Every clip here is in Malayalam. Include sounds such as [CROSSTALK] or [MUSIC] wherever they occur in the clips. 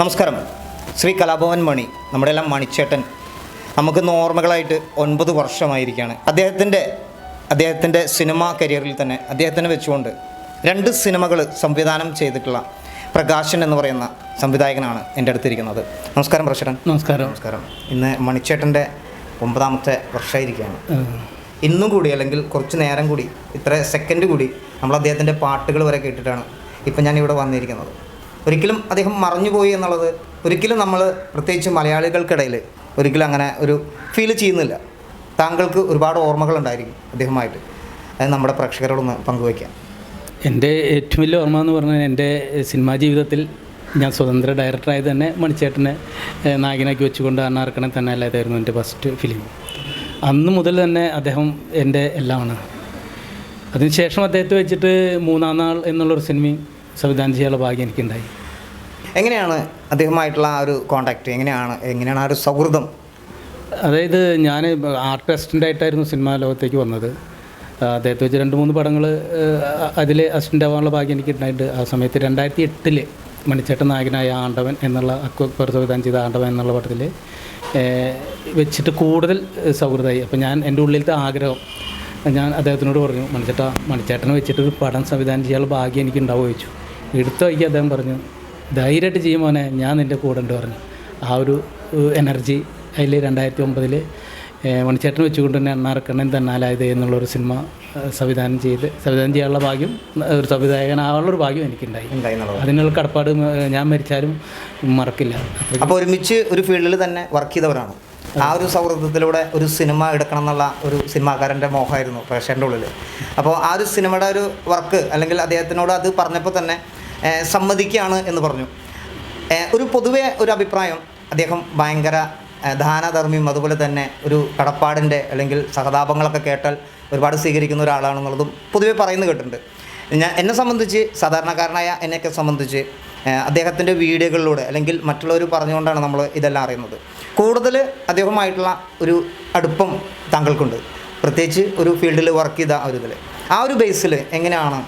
നമസ്കാരം. ശ്രീ കലാഭവൻ മണി നമ്മുടെ എല്ലാം മണിച്ചേട്ടൻ. നമുക്ക് ഓർമ്മകളായിട്ട് ഒൻപത് വർഷമായിരിക്കുകയാണ് അദ്ദേഹത്തിന്റെ അദ്ദേഹത്തിന്റെ സിനിമാ കരിയറിൽ തന്നെ അദ്ദേഹത്തിനെ വെച്ചുകൊണ്ട് രണ്ട് സിനിമകൾ സംവിധാനം ചെയ്തിട്ടുള്ള പ്രകാശൻ എന്ന് പറയുന്ന സംവിധായകനാണ് എന്റെ അടുത്തിരിക്കുന്നത്. നമസ്കാരം പ്രശ്നൻ നമസ്കാരം. നമസ്കാരം. ഇന്ന് മണിച്ചേട്ടന്റെ ഒമ്പതാമത്തെ വർഷമായിരിക്കുകയാണ്. ഇന്നും കൂടി അല്ലെങ്കിൽ കുറച്ച് നേരം കൂടി ഇത്ര സെക്കൻഡ് കൂടി നമ്മൾ അദ്ദേഹത്തിന്റെ പാട്ടുകൾ വരെ കേട്ടിട്ടാണ് ഇപ്പം ഞാൻ ഇവിടെ വന്നിരിക്കുന്നത്. ഒരിക്കലും അദ്ദേഹം മറഞ്ഞുപോയി എന്നുള്ളത് ഒരിക്കലും നമ്മൾ പ്രത്യേകിച്ച് മലയാളികൾക്കിടയിൽ ഒരിക്കലും അങ്ങനെ ഒരു ഫീൽ ചെയ്യുന്നില്ല. താങ്കൾക്ക് ഒരുപാട് ഓർമ്മകൾ ഉണ്ടായിരിക്കും അദ്ദേഹമായിട്ട്. അത് നമ്മുടെ പ്രേക്ഷകരോടൊന്ന് പങ്കുവയ്ക്കാം. എന്റെ ഏറ്റവും വലിയ ഓർമ്മ എന്ന് പറഞ്ഞാൽ എന്റെ സിനിമാ ജീവിതത്തിൽ ഞാൻ സ്വതന്ത്ര ഡയറക്ടറായി തന്നെ മണിച്ചേട്ടനെ നായകനാക്കി വെച്ചുകൊണ്ട് അണ്ണാർക്കണൻ തന്നെ അല്ലാതായിരുന്നു എന്റെ ഫസ്റ്റ് ഫിലിം അന്ന് മുതൽ തന്നെ അദ്ദേഹം എന്റെ എല്ലാമാണ്. അതിനുശേഷം അദ്ദേഹത്തെ വെച്ചിട്ട് മൂന്നാം നാൾ എന്നുള്ളൊരു സിനിമയും സംവിധാനം ചെയ്യാനുള്ള ഭാഗ്യം എനിക്കുണ്ടായി. എങ്ങനെയാണ് അദ്ദേഹമായിട്ടുള്ള ആ ഒരു കോണ്ടാക്ട് എങ്ങനെയാണ് എങ്ങനെയാണ് ആ ഒരു സൗഹൃദം? അതായത് ഞാൻ ആർട്ട് അസിസ്റ്റന്റ് ആയിട്ടായിരുന്നു സിനിമാ ലോകത്തേക്ക് വന്നത്. അദ്ദേഹത്തെ വെച്ച് രണ്ട് മൂന്ന് പടങ്ങൾ അതിൽ അസിസ്റ്റന്റ് ആവാനുള്ള ഭാഗ്യം എനിക്ക് ഉണ്ടായിട്ടുണ്ട് ആ സമയത്ത് രണ്ടായിരത്തി എട്ടിൽ മണിച്ചേട്ടൻ നായകനായ ആണ്ടവൻ എന്നുള്ള അക്വർ സംവിധാനം ചെയ്ത ആണ്ടവൻ എന്നുള്ള പടത്തിൽ വെച്ചിട്ട് കൂടുതൽ സൗഹൃദമായി. അപ്പോൾ ഞാൻ എന്റെ ഉള്ളിലത്തെ ആഗ്രഹം ഞാൻ അദ്ദേഹത്തിനോട് പറഞ്ഞു മണിച്ചേട്ട മണിച്ചേട്ടനെ വെച്ചിട്ട് ഒരു പടം സംവിധാനം ചെയ്യാനുള്ള ഭാഗ്യം എനിക്ക് ഉണ്ടാവുക ചോദിച്ചു. എടുത്ത വഴിക്ക് അദ്ദേഹം പറഞ്ഞു ധൈര്യമായിട്ട് ചെയ്യും മോനെ. ഞാൻ നിന്റെ കൂടെ ഉണ്ട് പറഞ്ഞു. ആ ഒരു എനർജി അതിൽ രണ്ടായിരത്തി ഒമ്പതിൽ മണിച്ചേട്ടൻ വെച്ചുകൊണ്ട് തന്നെ അണ്ണാർക്കണ്ണൻ തന്നാലായത് എന്നുള്ളൊരു സിനിമ സംവിധാനം ചെയ്ത് സംവിധാനം ചെയ്യാനുള്ള ഭാഗ്യം ഒരു സംവിധായകനാവാനുള്ളൊരു ഭാഗ്യം എനിക്കുണ്ടായി. അതിനുള്ള കടപ്പാട് ഞാൻ മരിച്ചാലും മറക്കില്ല. അപ്പോൾ ഒരുമിച്ച് ഒരു ഫീൽഡിൽ തന്നെ വർക്ക് ചെയ്തവരാണ്? ആ. ഒരു സൗഹൃദത്തിലൂടെ ഒരു സിനിമ എടുക്കണം എന്നുള്ള ഒരു സിനിമാക്കാരന്റെ മോഹമായിരുന്നു പ്രേക്ഷകന്റെ ഉള്ളിൽ അപ്പോൾ ആ ഒരു സിനിമയുടെ ഒരു വർക്ക് അല്ലെങ്കിൽ അദ്ദേഹത്തിനോട് അത് പറഞ്ഞപ്പോൾ തന്നെ സമ്മതിക്കുകയാണ് എന്ന് പറഞ്ഞു. ഒരു പൊതുവെ ഒരു അഭിപ്രായം അദ്ദേഹം ഭയങ്കര ദാനധർമ്മിയും അതുപോലെ തന്നെ ഒരു കടപ്പാടിന്റെ അല്ലെങ്കിൽ സഹതാപങ്ങളൊക്കെ കേട്ടാൽ ഒരുപാട് സ്വീകരിക്കുന്ന ഒരാളാണെന്നുള്ളതും പൊതുവെ പറയുന്നത് കേട്ടിട്ടുണ്ട്. ഞാൻ എന്നെ സംബന്ധിച്ച് സാധാരണക്കാരനായ എന്നെയൊക്കെ സംബന്ധിച്ച് അദ്ദേഹത്തിന്റെ വീഡിയോകളിലൂടെ അല്ലെങ്കിൽ മറ്റുള്ളവർ പറഞ്ഞുകൊണ്ടാണ് നമ്മൾ ഇതെല്ലാം അറിയുന്നത്. കൂടുതൽ അദ്ദേഹമായിട്ടുള്ള ഒരു അടുപ്പം താങ്കൾക്കുണ്ട്. പ്രത്യേകിച്ച് ഒരു ഫീൽഡിൽ വർക്ക് ചെയ്ത ഒരു ഇതിൽ. ആ ഒരു ബേസിൽ എങ്ങനെയാണ്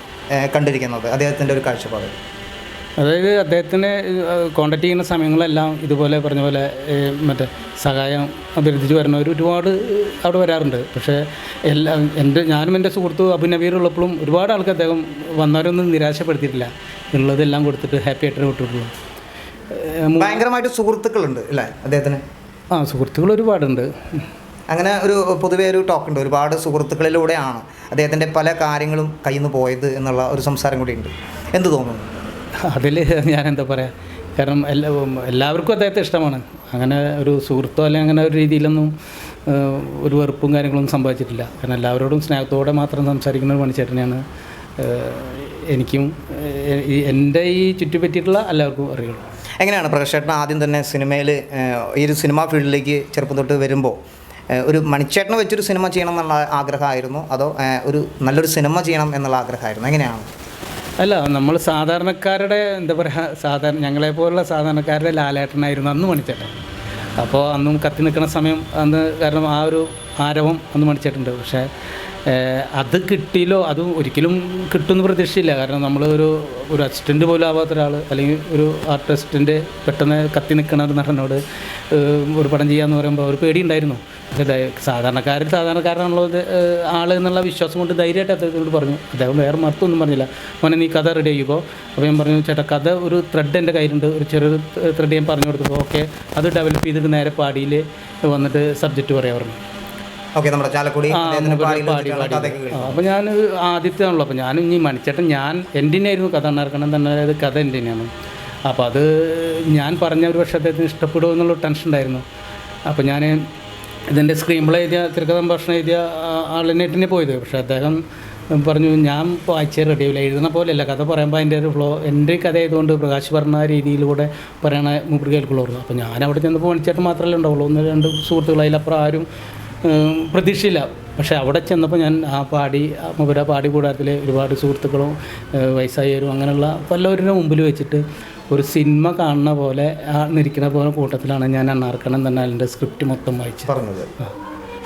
കണ്ടിരിക്കുന്നത് അദ്ദേഹത്തിന്റെ ഒരു കാഴ്ചപ്പാട്. അതായത് അദ്ദേഹത്തിനെ കോണ്ടാക്ട് ചെയ്യുന്ന സമയങ്ങളെല്ലാം ഇതുപോലെ പറഞ്ഞ പോലെ മറ്റേ സഹായം അഭ്യർത്ഥിച്ച് വരുന്നവർ ഒരുപാട് അവിടെ വരാറുണ്ട്. പക്ഷേ എല്ലാ എന്റെ ഞാനും എന്റെ സുഹൃത്തു അഭിനവീർ ഉള്ളപ്പോഴും ഒരുപാട് ആൾക്കാർ അദ്ദേഹം വന്നവരൊന്നും നിരാശപ്പെടുത്തിയിട്ടില്ല. ഉള്ളതെല്ലാം കൊടുത്തിട്ട് ഹാപ്പി ആയിട്ട് വിട്ടിട്ടുള്ളൂ ഭയങ്കരമായിട്ട് സുഹൃത്തുക്കളുണ്ട് അല്ലേ അദ്ദേഹത്തിന്? ആ സുഹൃത്തുക്കൾ ഒരുപാടുണ്ട്. അങ്ങനെ ഒരു പൊതുവേ ഒരു ടോക്കുണ്ട് ഒരുപാട് സുഹൃത്തുക്കളിലൂടെയാണ് അദ്ദേഹത്തിന്റെ പല കാര്യങ്ങളും കയ്യിൽ നിന്ന് പോയത് എന്നുള്ള ഒരു സംസാരം കൂടിയുണ്ട് എന്ത് തോന്നുന്നു? അതിൽ ഞാൻ എന്താ പറയുക കാരണം എല്ലാ എല്ലാവർക്കും അദ്ദേഹത്തെ ഇഷ്ടമാണ്. അങ്ങനെ ഒരു സുഹൃത്തോ അല്ലെങ്കിൽ അങ്ങനെ ഒരു രീതിയിലൊന്നും ഒരു വെറുപ്പും കാര്യങ്ങളൊന്നും സംഭവിച്ചിട്ടില്ല കാരണം എല്ലാവരോടും സ്നേഹത്തോടെ മാത്രം സംസാരിക്കുന്ന ഒരു മണിച്ചേട്ടനെയാണ് എനിക്കും എന്റെ ഈ ചുറ്റിപ്പറ്റിയിട്ടുള്ള എല്ലാവർക്കും അറിയുള്ളൂ. എങ്ങനെയാണ് പ്രകാശേട്ടൻ ആദ്യം തന്നെ സിനിമയിൽ ഈ ഒരു സിനിമാ ഫീൽഡിലേക്ക് ചെറുപ്പം തൊട്ട് വരുമ്പോൾ ഒരു മണിച്ചേട്ടനെ വെച്ചൊരു സിനിമ ചെയ്യണം എന്നുള്ള ആഗ്രഹമായിരുന്നു. അതോ ഒരു നല്ലൊരു സിനിമ ചെയ്യണം എന്നുള്ള ആഗ്രഹമായിരുന്നു. എങ്ങനെയാണ്? അല്ല നമ്മൾ സാധാരണക്കാരുടെ എന്താ പറയുക സാധാരണ ഞങ്ങളെപ്പോലുള്ള സാധാരണക്കാരുടെ ലാലേട്ടനായിരുന്നു അന്ന് മണിച്ചേട്ടൻ. അപ്പോൾ അന്നും കത്തി നിൽക്കുന്ന സമയം അന്ന് കാരണം ആ ഒരു ആരവം അന്ന് മണിച്ചിട്ടുണ്ട് പക്ഷേ അത് കിട്ടിയില്ലോ അത് ഒരിക്കലും കിട്ടുമെന്ന് പ്രതീക്ഷയില്ല കാരണം നമ്മൾ ഒരു ഒരു അസിസ്റ്റന്റ് പോലും ആവാത്ത ഒരാൾ അല്ലെങ്കിൽ ഒരു ആർട്ടിസ്റ്റിന്റെ പെട്ടെന്ന് കത്തി നിൽക്കുന്ന ഒരു നടനോട് ഒരു പടം ചെയ്യാമെന്ന് പറയുമ്പോൾ ഒരു പേടിയുണ്ടായിരുന്നു സാധാരണക്കാരിൽ സാധാരണക്കാരനുള്ള ആൾ എന്നുള്ള വിശ്വാസം കൊണ്ട് ധൈര്യമായിട്ട് അദ്ദേഹത്തിനോട് പറഞ്ഞു. അദ്ദേഹം വേറെ മറുത്തൊന്നും പറഞ്ഞില്ല. മോനെ നീ കഥ റെഡി ചെയ്യുമ്പോൾ അപ്പോൾ ഞാൻ പറഞ്ഞു ചേട്ടാ കഥ ഒരു ത്രെഡ് എന്റെ കയ്യിലുണ്ട്. ഒരു ചെറിയൊരു ത്രെഡ് ഞാൻ പറഞ്ഞു കൊടുത്തപ്പോൾ ഓക്കെ അത് ഡെവലപ്പ് ചെയ്തിട്ട് നേരെ പാടിയിൽ വന്നിട്ട് സബ്ജക്റ്റ് പറയാൻ പറഞ്ഞു. ഓക്കെ നമ്മുടെ ചാലക്കുടി. അപ്പോൾ ഞാൻ ആദ്യത്തെ ആണല്ലോ അപ്പോൾ ഞാൻ ഇനി മണിച്ചേട്ടൻ ഞാൻ എന്റെ ആയിരുന്നു കഥ ഉണ്ടാക്കണം തന്നെ അതായത് കഥ എന്റെ തന്നെയാണ് അപ്പോൾ അത് ഞാൻ പറഞ്ഞ ഒരു പക്ഷേ അദ്ദേഹത്തിന് ഇഷ്ടപ്പെടുമോ എന്നുള്ള ടെൻഷൻ ഉണ്ടായിരുന്നു. അപ്പോൾ ഞാൻ ഇതിന്റെ സ്ക്രീൻ പ്ലേ എഴുതിയ തിരക്കഥ സംഭാഷണം എഴുതിയ ആളിനായിട്ട് പോയത്. പക്ഷേ അദ്ദേഹം പറഞ്ഞു ഞാൻ വായിച്ചേ റെഡിയാവില്ല എഴുതുന്ന പോലെയല്ല. കഥ പറയുമ്പോൾ അതിന്റെ ഒരു ഫ്ലോ എന്റെ കഥ ആയതുകൊണ്ട് പ്രകാശ് പറഞ്ഞ രീതിയിലൂടെ പറയണ മൂപ്പർ കേൾക്കുള്ളൂ അപ്പോൾ ഞാൻ അവിടെ ചെന്നപ്പോൾ മണിച്ചേട്ടൻ മാത്രമല്ലേ ഉണ്ടാവുള്ളൂ. ഒന്ന് രണ്ട് സുഹൃത്തുക്കൾ അതിലപ്പുറം ആരും പ്രതീക്ഷയില്ല. പക്ഷേ അവിടെ ചെന്നപ്പോൾ ഞാൻ ആ പാടി ആ പാടി കൂടാരത്തിലെ ഒരുപാട് സുഹൃത്തുക്കളും വയസ്സായവരും അങ്ങനെയുള്ള പലവരുടെ മുമ്പിൽ വെച്ചിട്ട് ഒരു സിനിമ കാണുന്ന പോലെ ആ നിരിക്കുന്ന പോലെ കൂട്ടത്തിലാണ് ഞാൻ അണ്ണാർക്കണം തന്നെ അതിന്റെ സ്ക്രിപ്റ്റ് മൊത്തം വായിച്ചു പറഞ്ഞത്.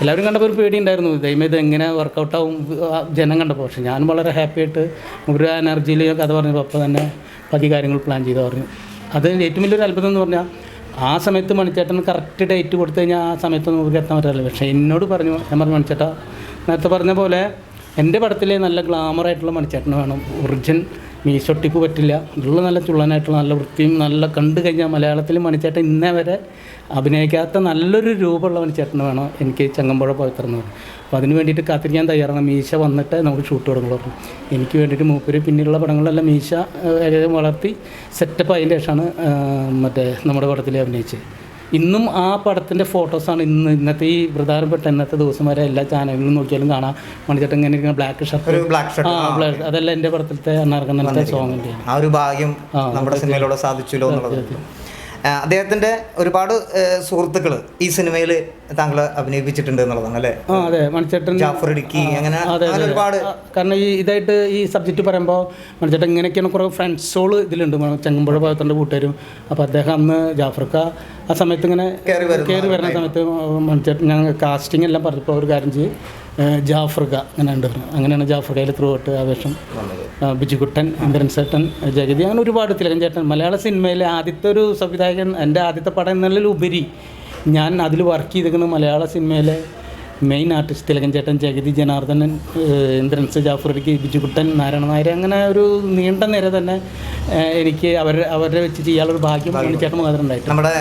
എല്ലാവരും കണ്ടപ്പോൾ ഒരു പേടി ഉണ്ടായിരുന്നു ദൈവം ഇത് എങ്ങനെ വർക്കൗട്ടാവും ജനം കണ്ടപ്പോൾ. പക്ഷേ ഞാൻ വളരെ ഹാപ്പി ആയിട്ട് ഒരു എനർജിയിൽ കഥ പറഞ്ഞപ്പോൾ അപ്പോൾ തന്നെ പതി കാര്യങ്ങൾ പ്ലാൻ ചെയ്ത് പറഞ്ഞു. അത് ഏറ്റവും വലിയൊരു അത്ഭുതം എന്ന് പറഞ്ഞാൽ ആ സമയത്ത് മണിച്ചേട്ടൻ കറക്റ്റ് ഡേറ്റ് കൊടുത്തു കഴിഞ്ഞാൽ ആ സമയത്ത് നമുക്ക് എത്താൻ പറ്റില്ല പക്ഷേ എന്നോട് പറഞ്ഞു ഞാൻ പറഞ്ഞു മണിച്ചേട്ടാ നേരത്തെ പറഞ്ഞ പോലെ എന്റെ പടത്തിലെ നല്ല ഗ്ലാമറായിട്ടുള്ള മണിച്ചേട്ടന് വേണം. ഒറിജിൻ മീശൊട്ടിപ്പ് പറ്റില്ല. ഉള്ള നല്ല ചുള്ളനായിട്ടുള്ള നല്ല വൃത്തിയും നല്ല കണ്ടു കഴിഞ്ഞാൽ മലയാളത്തിൽ മണിച്ചേട്ടൻ ഇന്നേ വരെ അഭിനയിക്കാത്ത നല്ലൊരു രൂപമുള്ള മണിച്ചേട്ടന് വേണം എനിക്ക് ചങ്ങമ്പുഴ പവിത്രന്ന് പറഞ്ഞു. അപ്പോൾ അതിന് വേണ്ടിയിട്ട് കാത്തിരിക്കാൻ തയ്യാറാണ്. മീശ വന്നിട്ട് നമുക്ക് ഷൂട്ട് തുടങ്ങുള്ളൂ എനിക്ക് വേണ്ടിയിട്ട് മൂപ്പര് പിന്നെയുള്ള പടങ്ങളിലെല്ലാം മീശ വളർത്തി സെറ്റപ്പ് അതിന്റെ ശേഷമാണ് മറ്റേ നമ്മുടെ പടത്തിൽ അഭിനയിച്ചത്. ഇന്നും ആ പടത്തിന്റെ ഫോട്ടോസാണ് ഇന്ന് ഇന്നത്തെ ഈ പ്രധാനപ്പെട്ട ഇന്നത്തെ ദിവസം വരെ എല്ലാ ചാനലുകളും നോക്കിയാലും കാണാം. മണിച്ചേട്ടൻ ഇങ്ങനെ ഇരിക്കുന്ന ബ്ലാക്ക് ഷർട്ട് ബ്ലാക്ക് ആ ഷർട്ട് ബ്ലാക്ക് അതല്ല എന്റെ പടത്തിലത്തെ അന്നാർക്കണ്ണത്തെ സോങ്ങിന്റെ ആ ഒരു ഭാഗ്യം നമ്മുടെ സിനിമയിലൂടെ സാധിച്ചല്ലോ എന്നുള്ളത്. ആ, അദ്ദേഹത്തിന്റെ ഒരുപാട് സുഹൃത്തുക്കൾ ഈ സിനിമയിൽ താങ്കൾ അഭിനയിപ്പിച്ചിട്ടുണ്ട് എന്നുള്ളതാണ് അല്ലേ? ആ അതെ. മണിച്ചേട്ടൻ ജാഫർ ഇടുക്കി അങ്ങനെ ഒരുപാട് കാരണം ഈ ഇതായിട്ട് ഈ സബ്ജക്റ്റ് പറയുമ്പോൾ മണിച്ചേട്ടൻ ഇങ്ങനെയൊക്കെയാണ് കുറേ ഫ്രണ്ട്സുകൾ ഇതിലുണ്ട്. ചെങ്ങമ്പുഴ ഭാഗത്തുണ്ട് കൂട്ടുകാരും. അപ്പോൾ അദ്ദേഹം അന്ന് ജാഫർക്ക ആ സമയത്ത് ഇങ്ങനെ കയറി വരുന്ന സമയത്ത് മണിച്ചേട്ടൻ ഞങ്ങൾ കാസ്റ്റിംഗ് എല്ലാം പറഞ്ഞപ്പോൾ ഒരു കാര്യം ചെയ്യും. ജാഫർക്ക അങ്ങനെ ഉണ്ട് അങ്ങനെയാണ് ജാഫർക്കയിൽ ത്രൂ ഔട്ട് ആവേശം. ബിജുകുട്ടൻ ഇന്ദ്രൻ ചേട്ടൻ ജഗതി അങ്ങനെ ഒരുപാട് തിലകൻ ചേട്ടൻ. മലയാള സിനിമയിലെ ആദ്യത്തെ ഒരു സംവിധായകൻ എന്റെ ആദ്യത്തെ പടം എന്നതിലുപരി ഞാൻ അതിൽ വർക്ക് ചെയ്തിരിക്കുന്ന മലയാള സിനിമയിലെ മെയിൻ ആർട്ടിസ്റ്റ് തിലകൻ ചേട്ടൻ ജഗതി ജനാർദ്ദനൻ ഏഹ്, ജാഫർ ജാഫർക്ക് ബിജുകുട്ടൻ നാരായണ നായർ അങ്ങനെ ഒരു നീണ്ട നിര തന്നെ എനിക്ക് അവർ അവരെ വെച്ച് ചെയ്യാനുള്ള ഒരു ഭാഗ്യം ചേട്ടൻ മാത്രം ഉണ്ടായിട്ട് നമ്മുടെ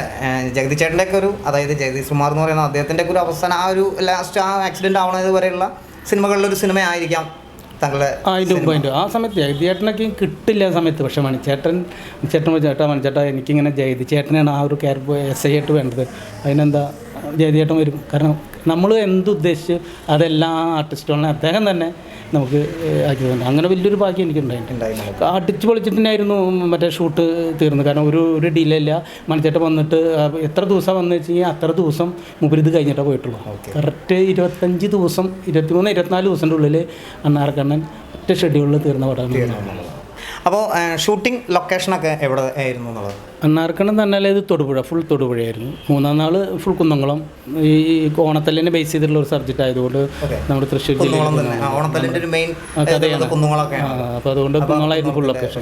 ജഗതി ചേട്ടന്റെ ഒക്കെ ഒരു അതായത് ജഗതി സുമാർ എന്ന് പറയുന്ന അദ്ദേഹത്തിന്റെ ഒക്കെ ഒരു അവസാനം ആ ഒരു ലാസ്റ്റ് ആ ആക്സിഡന്റ് ആവണത് വരെയുള്ള സിനിമകളിലൊരു സിനിമ ആയിരിക്കാം. താങ്കളുടെ ആ അതിന്റെ മുമ്പ് അതിന്റെ ആ സമയത്ത് ജഗതി ചേട്ടനൊക്കെ കിട്ടില്ല ആ സമയത്ത്. പക്ഷേ മണിച്ചേട്ടൻ ചേട്ടൻ ചേട്ടാ മണിച്ചേട്ടാ എനിക്കിങ്ങനെ ജഗതി ചേട്ടനാണ് ആ ഒരു ക്യാരക്ടർ എസ് ഐ ആയിട്ട് വേണ്ടത്. അതിനെന്താ ജഗതി ചേട്ടൻ വരും. കാരണം നമ്മൾ എന്തുദ്ദേശിച്ച് അതെല്ലാ ആർട്ടിസ്റ്റുകളെ അദ്ദേഹം തന്നെ നമുക്ക് ആക്കി തന്നെ. അങ്ങനെ വലിയൊരു ഭാഗ്യം എനിക്കുണ്ടായിട്ടുണ്ട് അടിച്ചു പൊളിച്ചിട്ടുണ്ടായിരുന്നു അടിച്ച് പൊളിച്ചിട്ട് തന്നെയായിരുന്നു മറ്റേ ഷൂട്ട് തീർന്നു കാരണം ഒരു ഒരു ഡിലേ ഇല്ല. മണിച്ചേട്ടൻ വന്നിട്ട് എത്ര ദിവസം വന്നു വെച്ച് കഴിഞ്ഞാൽ അത്ര ദിവസം മുമ്പിൽ ഇത് കഴിഞ്ഞിട്ടേ പോയിട്ടുള്ളൂ. കറക്റ്റ് ഇരുപത്തഞ്ച് ദിവസം ഇരുപത്തിമൂന്ന് ഇരുപത്തിനാല് ദിവസത്തിന്റെ ഉള്ളിൽ അണ്ണാർക്കണ്ണൻ ഒറ്റ ഷെഡ്യൂളിൽ തീർന്ന പടമാണ് അപ്പോൾ ഷൂട്ടിംഗ് ലൊക്കേഷനൊക്കെ എവിടെ ആയിരുന്നു എന്നുള്ളത്? അണ്ണാർക്കണ്ണൻ തന്നെ ഇത് തൊടുപുഴ ഫുൾ തൊടുപുഴയായിരുന്നു. മൂന്നാം നാൾ ഫുൾ കുന്നംകുളം. ഈ ഓണത്തല്ലിനെ ബേസ് ചെയ്തിട്ടുള്ള ഒരു സബ്ജക്റ്റ് ആയതുകൊണ്ട് നമ്മുടെ തൃശ്ശൂർ ജില്ലയിൽ. അപ്പോൾ അതുകൊണ്ട് കുന്നംകുളമായിരുന്നു ഫുൾ ലൊക്കേഷൻ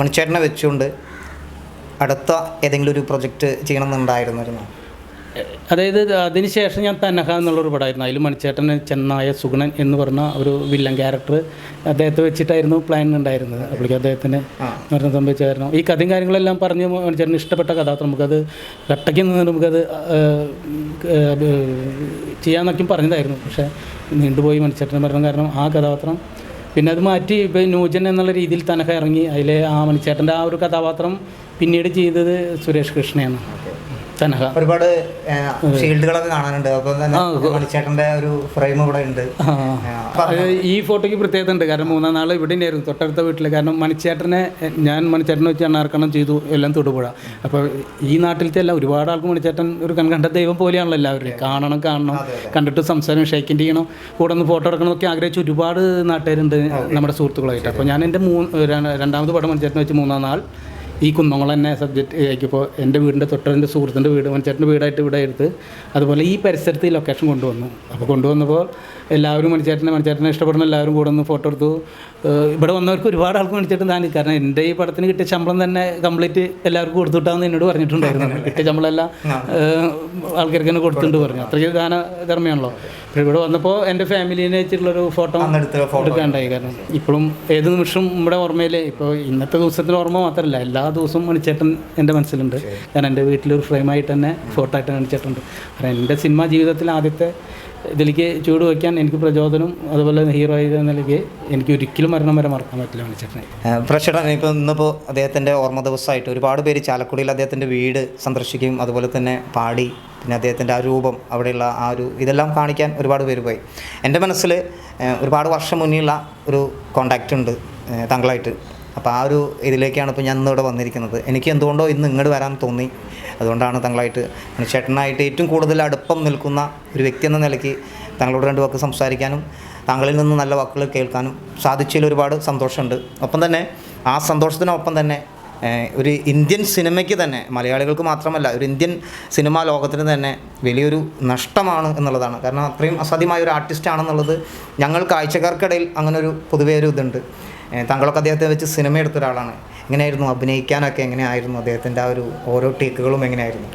മണിച്ചേട്ടനെ വെച്ചുകൊണ്ട് അടുത്ത ഏതെങ്കിലും ഒരു പ്രൊജക്റ്റ് ചെയ്യണമെന്നുണ്ടായിരുന്നിരുന്നു അതായത് അതിനുശേഷം ഞാൻ തന്നഹ എന്നുള്ളൊരു പടമായിരുന്നു. അതിൽ മണിച്ചേട്ടൻ ചെന്നായ സുഗുണൻ എന്ന് പറഞ്ഞ ഒരു വില്ലൻ ക്യാരക്ടർ അദ്ദേഹത്തെ വെച്ചിട്ടായിരുന്നു പ്ലാൻ ഉണ്ടായിരുന്നത്. അപ്പോഴേക്കും അദ്ദേഹത്തിന് മരണം സംഭവിച്ചായിരുന്നു ഈ കഥയും കാര്യങ്ങളെല്ലാം പറഞ്ഞ് മണിച്ചേട്ടന് ഇഷ്ടപ്പെട്ട കഥാപാത്രം നമുക്കത് കട്ടയ്ക്ക് നിന്ന് നമുക്കത് ചെയ്യാമെന്നൊക്കെ പറഞ്ഞതായിരുന്നു. പക്ഷേ നീണ്ടുപോയി മണിച്ചേട്ടന്റെ മരണം കാരണം ആ കഥാപാത്രം. പിന്നെ അത് മാറ്റി ഇപ്പോൾ നൂജൻ എന്നുള്ള രീതിയിൽ തനഹ ഇറങ്ങി. അതിലെ ആ മണിച്ചേട്ടന്റെ ആ ഒരു കഥാപാത്രം പിന്നീട് ചെയ്തത് സുരേഷ് കൃഷ്ണയാണ്. തനഹ ഒരുപാട് ഷീൽഡുകളൊക്കെ കാണാനുണ്ട്. തന്നെ മണിച്ചേട്ടന്റെ ഒരു ഫ്രെയിം ഇവിടെ ഉണ്ട്. ഈ ഫോട്ടോയ്ക്ക് പ്രത്യേകത ഉണ്ട്. കാരണം മൂന്നാം നാൾ ഇവിടെ ഉണ്ടായിരുന്നു തൊട്ടടുത്ത വീട്ടിൽ കാരണം മണിച്ചേട്ടനെ ഞാൻ മണിച്ചേട്ടനെ വെച്ച് എണ്ണാർക്കണം ചെയ്തു എല്ലാം തൊടുപുഴ. അപ്പോൾ ഈ നാട്ടിലത്തെ എല്ലാം ഒരുപാട് ആൾക്ക് മണിച്ചേട്ടൻ ഒരു കൺകണ്ട ദൈവം പോലെയാണല്ലോ എല്ലാവരും കാണണം കാണണം. കണ്ടിട്ട് സംസാരം ഷേക്കിന്റെ ചെയ്യണം. കൂടെ ഒന്ന് ഫോട്ടോ എടുക്കണം ഒക്കെ ആഗ്രഹിച്ച് ഒരുപാട് നാട്ടുകാരുണ്ട് നമ്മുടെ സുഹൃത്തുക്കളായിട്ട്. അപ്പോൾ ഞാൻ എന്റെ മൂന്ന് രണ്ടാമത് പടം മണിച്ചേട്ടനെ വെച്ച് മൂന്നാം നാൾ ഈ കുന്നംകുളം തന്നെ സബ്ജക്റ്റ് ആക്കിയപ്പോൾ എന്റെ വീടിന്റെ തൊട്ടന്റെ സുഹൃത്തിന്റെ വീട് മണിച്ചേട്ടന്റെ വീടായിട്ട് ഇവിടെ എടുത്ത് അതുപോലെ ഈ പരിസരത്ത് ഈ ലൊക്കേഷൻ കൊണ്ടുവന്നു. അപ്പോൾ കൊണ്ടുവന്നപ്പോൾ എല്ലാവരും മണിച്ചേട്ടനെ മണിച്ചേട്ടനെ ഇഷ്ടപ്പെടുന്ന എല്ലാവരും കൂടെ ഒന്ന് ഫോട്ടോ എടുത്തു. ഇവിടെ വന്നവർക്ക് ഒരുപാട് ആൾക്ക് മണിച്ചേട്ടൻ താനി കാരണം എന്റെ ഈ പടത്തിന് കിട്ടിയ ശമ്പളം തന്നെ കംപ്ലീറ്റ് എല്ലാവർക്കും കൊടുത്തുവിട്ടാന്ന് എന്നോട് പറഞ്ഞിട്ടുണ്ടായിരുന്നു. കിട്ടിയ ശമ്പളം എല്ലാം ആൾക്കാർക്ക് തന്നെ കൊടുത്തിട്ടുണ്ട് പറഞ്ഞു. അത്രയ്ക്ക് ദാന ധർമ്മയാണല്ലോ ഇവിടെ വന്നപ്പോൾ എന്റെ ഫാമിലീനെ വെച്ചിട്ടുള്ളൊരു ഫോട്ടോ എടുക്കാണ്ടായി കാരണം ഇപ്പോഴും ഏത് നിമിഷം നമ്മുടെ ഓർമ്മയിൽ ഇപ്പോൾ ഇന്നത്തെ ദിവസത്തിന്റെ ഓർമ്മ മാത്രമല്ല എല്ലാ ദിവസവും മണിച്ചേട്ടൻ എന്റെ മനസ്സിലുണ്ട്. ഞാൻ എന്റെ വീട്ടിലൊരു ഫ്രെയിമായിട്ട് തന്നെ ഫോട്ടോ ആയിട്ട് മണിച്ചേട്ടുണ്ട് കാരണം എന്റെ സിനിമാ ജീവിതത്തിൽ ആദ്യത്തെ ഇതിലേക്ക് ചൂട് വയ്ക്കാൻ എനിക്ക് പ്രചോദനം അതുപോലെ ഹീറോ എന്ന നിലയ്ക്ക് എനിക്ക് ഒരിക്കലും മരണം വരെ മറക്കാൻ പറ്റില്ല മണിച്ചേട്ടനെ. പ്രശ്നം ഇപ്പോൾ ഇന്നിപ്പോൾ അദ്ദേഹത്തിന്റെ ഓർമ്മ ദിവസമായിട്ട് ഒരുപാട് പേര് ചാലക്കുടിയിൽ അദ്ദേഹത്തിന്റെ വീട് സന്ദർശിക്കുകയും അതുപോലെ തന്നെ പാടി പിന്നെ അദ്ദേഹത്തിന്റെ ആ രൂപം അവിടെയുള്ള ആ ഒരു ഇതെല്ലാം കാണിക്കാൻ ഒരുപാട് പേര് പോയി. എന്റെ മനസ്സിൽ ഒരുപാട് വർഷം മുന്നേയുള്ള ഒരു കോണ്ടാക്റ്റ് ഉണ്ട് താങ്കളായിട്ട്. അപ്പോൾ ആ ഒരു ഇതിലേക്കാണ് ഇപ്പോൾ ഞാൻ ഇന്നിവിടെ വന്നിരിക്കുന്നത്. എനിക്ക് എന്തുകൊണ്ടോ ഇന്ന് ഇങ്ങോട്ട് വരാൻ തോന്നി. അതുകൊണ്ടാണ് താങ്കളായിട്ട് ചേട്ടനായിട്ട് ഏറ്റവും കൂടുതൽ അടുപ്പം നിൽക്കുന്ന ഒരു വ്യക്തി എന്ന നിലയ്ക്ക് തങ്ങളോട് രണ്ട് വാക്ക് സംസാരിക്കാനും താങ്കളിൽ നിന്ന് നല്ല വാക്കുകൾ കേൾക്കാനും സാധിച്ചതിൽ ഒരുപാട് സന്തോഷമുണ്ട്. ഒപ്പം തന്നെ ആ സന്തോഷത്തിനൊപ്പം തന്നെ ഒരു ഇന്ത്യൻ സിനിമയ്ക്ക് തന്നെ മലയാളികൾക്ക് മാത്രമല്ല ഒരു ഇന്ത്യൻ സിനിമാ ലോകത്തിന് തന്നെ വലിയൊരു നഷ്ടമാണ് എന്നുള്ളതാണ്. കാരണം അത്രയും അസാധ്യമായ ഒരു ആർട്ടിസ്റ്റ് ആണെന്നുള്ളത് ഞങ്ങൾ കാഴ്ചക്കാർക്കിടയിൽ അങ്ങനെ ഒരു പൊതുവേ ഒരു ഇതുണ്ട്. താങ്കളൊക്കെ അദ്ദേഹത്തെ വെച്ച് സിനിമ എടുത്ത ഒരാളാണ്. എങ്ങനെയായിരുന്നു? അഭിനയിക്കാനൊക്കെ എങ്ങനെയായിരുന്നു? അദ്ദേഹത്തിന്റെ ആ ഒരു ഓരോ ടേക്കുകളും എങ്ങനെയായിരുന്നു?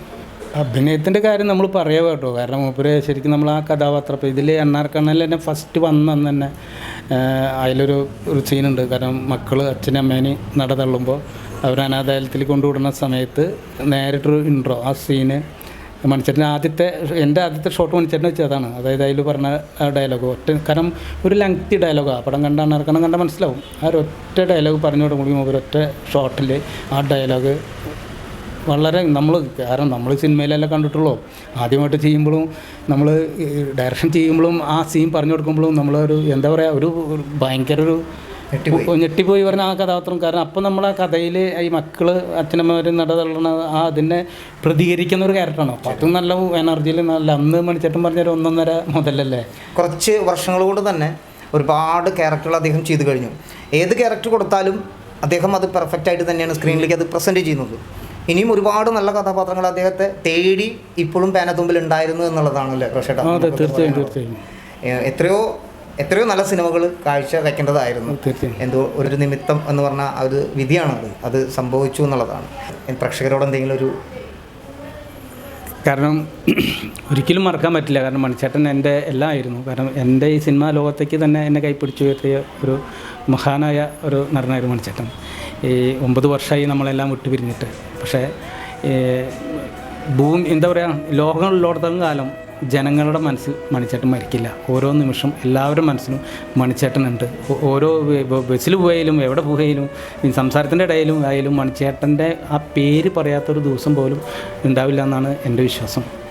അഭിനയത്തിന്റെ കാര്യം നമ്മൾ പറയുക കേട്ടോ? കാരണം മൂപ്പര് ശരിക്കും നമ്മൾ ആ കഥാപാത്രം ഇപ്പോൾ ഇതിൽ എണ്ണാർക്കണ്ണൽ തന്നെ ഫസ്റ്റ് വന്ന അന്ന് തന്നെ അതിലൊരു ഒരു സീനുണ്ട് കാരണം മക്കൾ അച്ഛനും അമ്മേനെ നട തള്ളുമ്പോൾ അവർ അനാഥാലയത്തിൽ കൊണ്ടുവിടുന്ന സമയത്ത് നേരിട്ടൊരു ഇൻട്രോ ആ സീന് മണിച്ചേട്ടന്റെ ആദ്യത്തെ എന്റെ ആദ്യത്തെ ഷോട്ട് മണിച്ചേട്ടൻ വെച്ചതാണ്. അതായത് അതിൽ പറഞ്ഞ ഡയലോഗ് ഒറ്റ കാരണം ഒരു ലെങ്തി ഡയലോഗാണ് പടം കണ്ടാണ് ഇറക്കണം കണ്ടാൽ മനസ്സിലാവും. ആ ഒരു ഒറ്റ ഡയലോഗ് പറഞ്ഞു കൊടുക്കുമ്പോൾ ഒരൊറ്റ ഷോട്ടിൽ ആ ഡയലോഗ് വളരെ നമ്മൾ കാരണം നമ്മൾ സിനിമയിലെല്ലാം കണ്ടിട്ടുള്ളൂ. ആദ്യമായിട്ട് ചെയ്യുമ്പോഴും നമ്മൾ ഡയറക്ഷൻ ചെയ്യുമ്പോഴും ആ സീൻ പറഞ്ഞു കൊടുക്കുമ്പോഴും നമ്മളൊരു എന്താ പറയുക ഒരു ഭയങ്കര ഒരു ഞെട്ടിപ്പോയി. പറഞ്ഞ ആ കഥാപാത്രം കാരണം അപ്പം നമ്മൾ ആ കഥയിൽ ഈ മക്കൾ അച്ഛനമ്മമാർ നടതള്ളണ ആ അതിനെ പ്രതികരിക്കുന്ന ഒരു ക്യാരക്ടറാണ് അപ്പം അത് നല്ല എനർജിയിൽ നല്ല അന്ന് മണിച്ചേട്ടൻ പറഞ്ഞൊരു ഒന്നൊന്നര മുതലല്ലേ? കുറച്ച് വർഷങ്ങൾ കൊണ്ട് തന്നെ ഒരുപാട് ക്യാരക്ടറുകൾ അദ്ദേഹം ചെയ്തു കഴിഞ്ഞു. ഏത് ക്യാരക്ടർ കൊടുത്താലും അദ്ദേഹം അത് പെർഫെക്റ്റ് ആയിട്ട് തന്നെയാണ് സ്ക്രീനിലേക്ക് അത് പ്രസന്റ് ചെയ്യുന്നത്. ഇനിയും ഒരുപാട് നല്ല കഥാപാത്രങ്ങൾ അദ്ദേഹത്തെ തേടി ഇപ്പോഴും പേനത്തുമ്പിൽ ഉണ്ടായിരുന്നു എന്നുള്ളതാണല്ലേ പ്രശ്നം തീർച്ചയായും എത്രയോ എത്രയോ നല്ല സിനിമകൾ കാഴ്ച വയ്ക്കേണ്ടതായിരുന്നു എന്തോ ഒരു നിമിത്തം എന്ന് പറഞ്ഞാൽ ആ ഒരു വിധിയാണത്. അത് സംഭവിച്ചു എന്നുള്ളതാണ്. പ്രേക്ഷകരോട് എന്തെങ്കിലും ഒരു കാരണം [CLEARS THROAT] ഒരിക്കലും മറക്കാൻ പറ്റില്ല. കാരണം മണിച്ചേട്ടൻ എന്റെ എല്ലാം ആയിരുന്നു. കാരണം എന്റെ ഈ സിനിമാ ലോകത്തേക്ക് തന്നെ എന്നെ കൈപ്പിടിച്ചു ഉയർത്തിയ ഒരു മഹാനായ ഒരു നടനായിരുന്നു മണിച്ചേട്ടൻ. ഈ ഒമ്പത് വർഷമായി നമ്മളെല്ലാം വിട്ടുപിരിഞ്ഞിട്ട്. പക്ഷേ ഭൂമി എന്താ പറയുക ലോകമുള്ളിടത്തോളം കാലം ജനങ്ങളുടെ മനസ്സിൽ മണിച്ചേട്ടൻ മരിക്കില്ല. ഓരോ നിമിഷം എല്ലാവരുടെ മനസ്സിലും മണിച്ചേട്ടനുണ്ട്. ഓരോ ബസ്സിൽ പോയാലും എവിടെ പോയാലും സംസാരത്തിന്റെ ഇടയിലും ആയാലും മണിച്ചേട്ടന്റെ ആ പേര് പറയാത്തൊരു ദിവസം പോലും ഉണ്ടാവില്ല എന്നാണ് എന്റെ വിശ്വാസം.